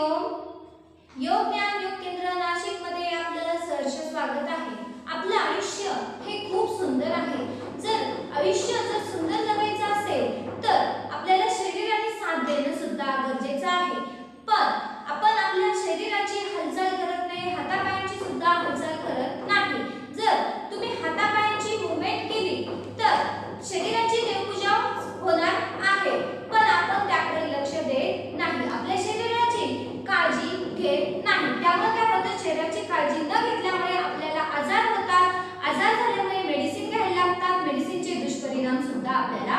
योग ज्ञान योग केंद्र नाशिकमध्ये आपलं सहर्ष स्वागत त्यामुळे त्याबद्दल शरीराची काळजी न घेतल्यामुळे आपल्याला आजार होतात. आजार झाल्यामुळे मेडिसिन घ्यायला लागतात. मेडिसिनचे दुष्परिणाम सुद्धा आपल्याला